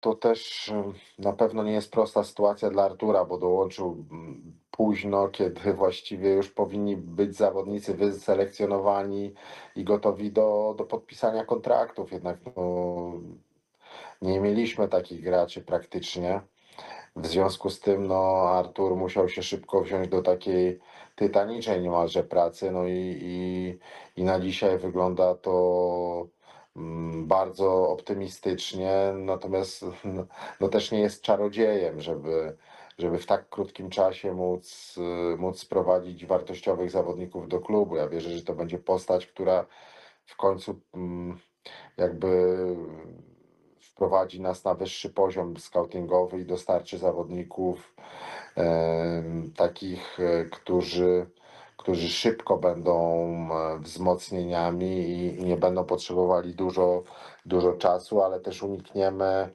to też na pewno nie jest prosta sytuacja dla Artura, bo dołączył późno, kiedy właściwie już powinni być zawodnicy wyselekcjonowani i gotowi do, do podpisania kontraktów. Jednak no, nie mieliśmy takich graczy praktycznie. W związku z tym no, Artur musiał się szybko wziąć do takiej tytanicznej niemalże pracy. No i, i, i na dzisiaj wygląda to bardzo optymistycznie, natomiast no, też nie jest czarodziejem, żeby, żeby w tak krótkim czasie móc, móc sprowadzić wartościowych zawodników do klubu. Ja wierzę, że to będzie postać, która w końcu mm, jakby wprowadzi nas na wyższy poziom scoutingowy i dostarczy zawodników em, takich, e, którzy, którzy szybko będą e, wzmocnieniami i, nie będą potrzebowali dużo, dużo czasu, ale też unikniemy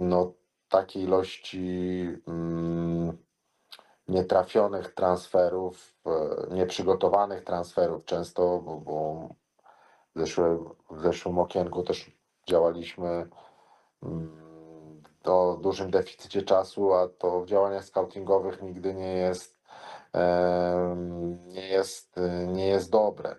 no, takiej ilości mm, nietrafionych transferów, e, nieprzygotowanych transferów często, bo, bo w, zeszłe, w zeszłym okienku też działaliśmy mm, o dużym deficycie czasu, a to w działaniach scoutingowych nigdy nie jest, nie jest, nie jest dobre.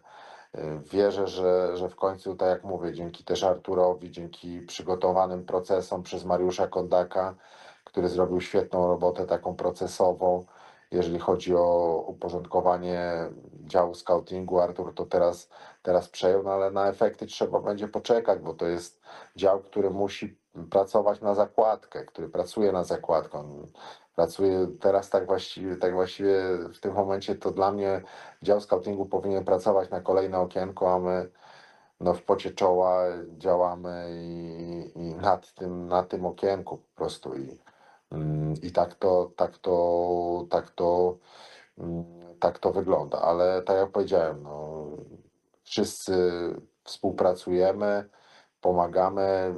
Wierzę, że, że w końcu, tak jak mówię, dzięki też Arturowi, dzięki przygotowanym procesom przez Mariusza Kondaka, który zrobił świetną robotę taką procesową, jeżeli chodzi o uporządkowanie działu scoutingu, Artur to teraz, teraz przejął, no ale na efekty trzeba będzie poczekać, bo to jest dział, który musi pracować na zakładkę, który pracuje na zakładkę. On pracuje teraz tak właściwie, tak właściwie w tym momencie to dla mnie dział scoutingu powinien pracować na kolejne okienko, a my no w pocie czoła działamy i, i nad tym, na tym okienku po prostu i, mm, i tak to, tak to, tak to, mm, tak to wygląda, ale tak jak powiedziałem, no, wszyscy współpracujemy, pomagamy.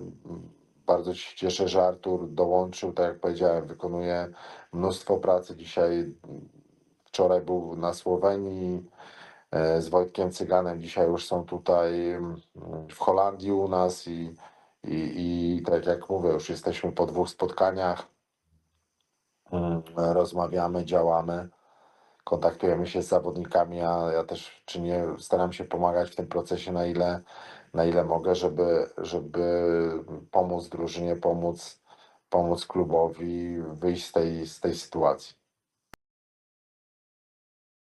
Bardzo się cieszę, że Artur dołączył, tak jak powiedziałem, wykonuje mnóstwo pracy. Dzisiaj, wczoraj był na Słowenii e, z Wojtkiem Cyganem, dzisiaj już są tutaj mm, w Holandii u nas i, i, i tak jak mówię, już jesteśmy po dwóch spotkaniach, Mm, rozmawiamy, działamy, kontaktujemy się z zawodnikami, a ja też czynię, staram się pomagać w tym procesie na ile, na ile mogę, żeby, żeby pomóc drużynie, pomóc, pomóc klubowi wyjść z tej, z tej sytuacji.